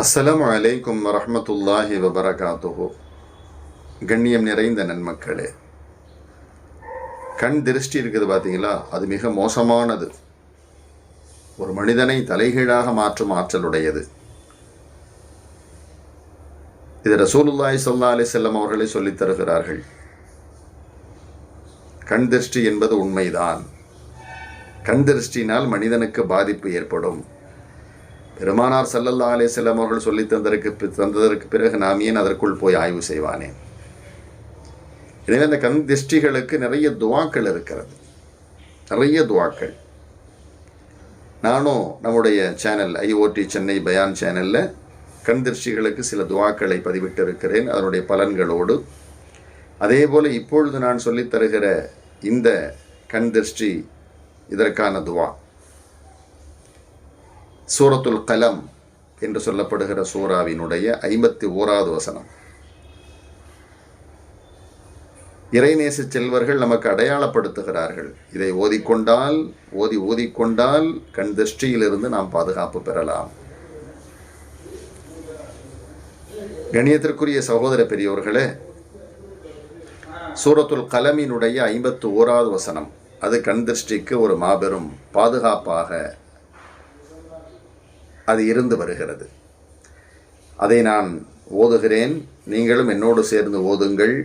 அஸ்ஸலாமு அலைக்கும் வரஹ்மத்துல்லாஹி வபரகாத்துஹோ. கண்ணியம் நிறைந்த நன்மக்களே கண் திருஷ்டி இருக்குது பார்த்தீங்களா அது மிக மோசமானது. ஒரு மனிதனை தலைகீழாக மாற்றும் ஆற்றலுடையது. இது ரசூலுல்லாஹி ஸல்லல்லாஹு அலி செல்லம் அவர்களே சொல்லித் தருகிறார்கள். கண் திருஷ்டி என்பது உண்மைதான். கண் திருஷ்டினால் மனிதனுக்கு பாதிப்பு ஏற்படும். பெருமானார் சல்லல்லா அலிசல்லாம் அவர்கள் சொல்லி தந்ததற்கு பி- தந்ததற்கு பிறகு நாம் ஏன் அதற்குள் போய் ஆய்வு செய்வானேன் எனவே அந்த கண் திருஷ்டிகளுக்கு நிறைய துவாக்கள் இருக்கிறது. நிறைய துவாக்கள். நானும் நம்முடைய சேனல் ஐஓடி சென்னை பயான் சேனலில் கண் திருஷ்டிகளுக்கு சில துவாக்களை பதிவிட்டு இருக்கிறேன் அதனுடைய பலன்களோடு. அதே போல் இப்பொழுது நான் சொல்லித் தருகிற இந்த கண் திருஷ்டி இதற்கான துவா. சூரத்துல் கலம் என்று சொல்லப்படுகிற சூறாவினுடைய ஐம்பத்தி ஓராவது வசனம். இறைநேச செல்வர்கள் நமக்கு அடையாளப்படுத்துகிறார்கள். இதை ஓதிக்கொண்டால் ஓதி ஓதிக்கொண்டால் கண் திருஷ்டியிலிருந்து நாம் பாதுகாப்பு பெறலாம். கணியத்திற்குரிய சகோதர பெரியோர்களே சூரத்துல் கலமினுடைய ஐம்பத்து ஓராவது வசனம். அது கண் திருஷ்டிக்கு ஒரு மாபெரும் பாதுகாப்பாக அது இருந்து வருகிறது அதை நான் ஓதுகிறேன் நீங்களும் என்னோடு சேர்ந்து ஓதுங்கள்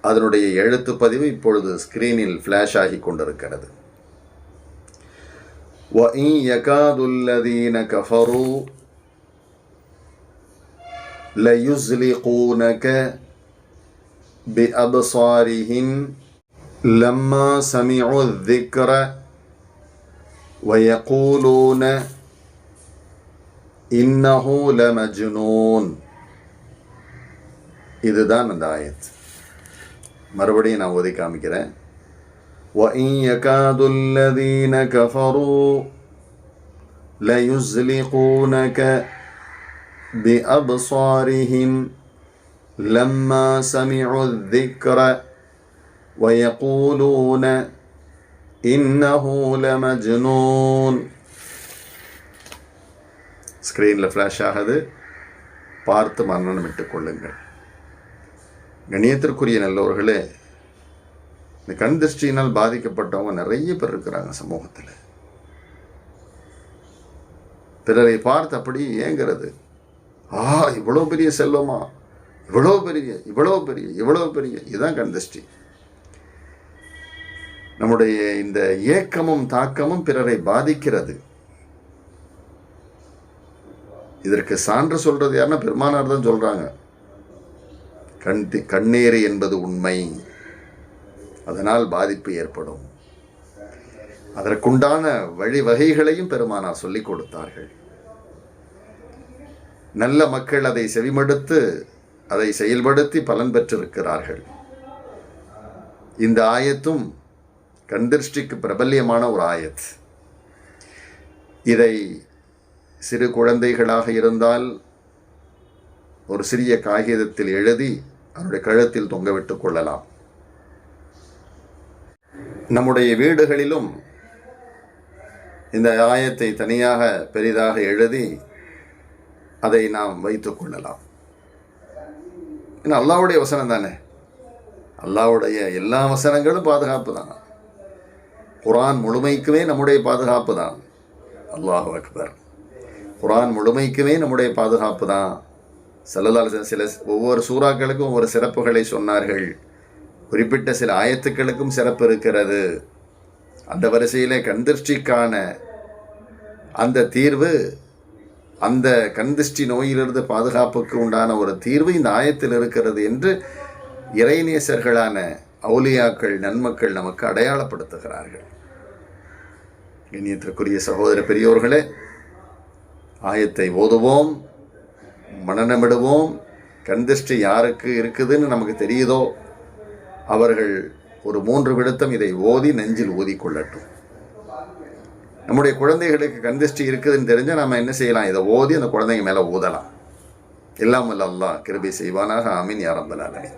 அதனுடைய எழுத்துப் பதிவு இப்பொழுது ஸ்கிரீனில் ஃப்ளாஷ் ஆகி கொண்டிருக்கிறது وَإِنْ يَكَادُ الَّذِينَ كَفَرُوا لَيُزْلِقُونَكَ بِأَبْصَارِهِمْ لَمَّا سَمِعُوا الذِّكْرَ وَيَقُولُونَ இன்னஹு லமஜ்னூன் இதுதான் அந்த ஆயத் மறுபடியும் நான் ஓதி காமிக்கிறேன் وَإِنْ يَكَادُ الَّذِينَ كَفَرُوا لَيُزْلِقُونَكَ بِأَبْصَارِهِمْ لَمَّا سَمِعُوا الذِّكْرَ وَيَقُولُونَ إِنَّهُ لَمَجْنُونَ ஸ்க்ரீனில் ஃப்ளாஷ் ஆகுது. பார்த்து மரணமிட்டு கொள்ளுங்கள். கணியத்திற்குரிய நல்லவர்களே இந்த கண் திருஷ்டியினால் பாதிக்கப்பட்டவங்க நிறைய பேர் இருக்கிறாங்க சமூகத்தில். பிறரை பார்த்து அப்படி ஏங்கிறது. ஆ இவ்வளோ பெரிய செல்வமா? இவ்வளோ பெரிய இவ்வளோ பெரிய இவ்வளோ பெரிய. இதுதான் கண் திருஷ்டி. நம்முடைய இந்த ஏக்கமும் தாக்கமும் பிறரை பாதிக்கிறது. இதற்கு சான்று சொல்றது யாருன்னா பெருமானார் தான் சொல்றாங்க. கண் தி- கண்ணீர் என்பது உண்மை. அதனால் பாதிப்பு ஏற்படும். அதற்குண்டான வழிவகைகளையும் பெருமானார் சொல்லிக் கொடுத்தார்கள். நல்ல மக்கள் அதை செவிமடுத்து அதை செயல்படுத்தி பலன் பெற்றிருக்கிறார்கள். இந்த ஆயத்தும் கண்திருஷ்டிக்கு பிரபல்யமான ஒரு ஆயத். இதை சிறு குழந்தைகளாக இருந்தால் ஒரு சிறிய காகிதத்தில் எழுதி அவருடைய கழுத்தில் தொங்கவிட்டுக் கொள்ளலாம். நம்முடைய வீடுகளிலும் இந்த ஆயத்தை தனியாக பெரிதாக எழுதி அதை நாம் வைத்துக் கொள்ளலாம். ஏன்னா அல்லாவுடைய வசனம் தானே? அல்லாவுடைய எல்லா வசனங்களும் பாதுகாப்பு தான். குரான் முழுமைக்குமே நம்முடைய பாதுகாப்பு தான். அல்லாஹ் அக்பர். குரான் முழுமைக்குமே நம்முடைய பாதுகாப்பு தான். செல்லலால் சில ஒவ்வொரு சூறாக்களுக்கும் ஒவ்வொரு சிறப்புகளை சொன்னார்கள். குறிப்பிட்ட சில ஆயத்துக்களுக்கும் சிறப்பு இருக்கிறது. அந்த வரிசையிலே கண்திருஷ்டிக்கான அந்த தீர்வு அந்த கண்திஷ்டி நோயிலிருந்து பாதுகாப்புக்கு உண்டான ஒரு தீர்வு இந்த ஆயத்தில் இருக்கிறது என்று இறைநேசர்களான அவுலியாக்கள் நன்மக்கள் நமக்கு அடையாளப்படுத்துகிறார்கள். இனியத்திற்குரிய சகோதர பெரியோர்களே ஆயத்தை ஓதுவோம் மனநமிடுவோம். கண்திஷ்டி யாருக்கு இருக்குதுன்னு நமக்கு தெரியுதோ? அவர்கள் ஒரு மூன்று விடுத்தம் இதை ஓதி நெஞ்சில் ஊதிக்கொள்ளட்டும் நம்முடைய குழந்தைகளுக்கு கண்திஷ்டி இருக்குதுன்னு தெரிஞ்சால் நம்ம என்ன செய்யலாம்? இதை ஓதி அந்த குழந்தைங்க மேலே ஊதலாம் எல்லாம் அல்லா அல்லாஹ் கிருபை செய்வானாக. ஆமீன் யாரம்பலாலமீன்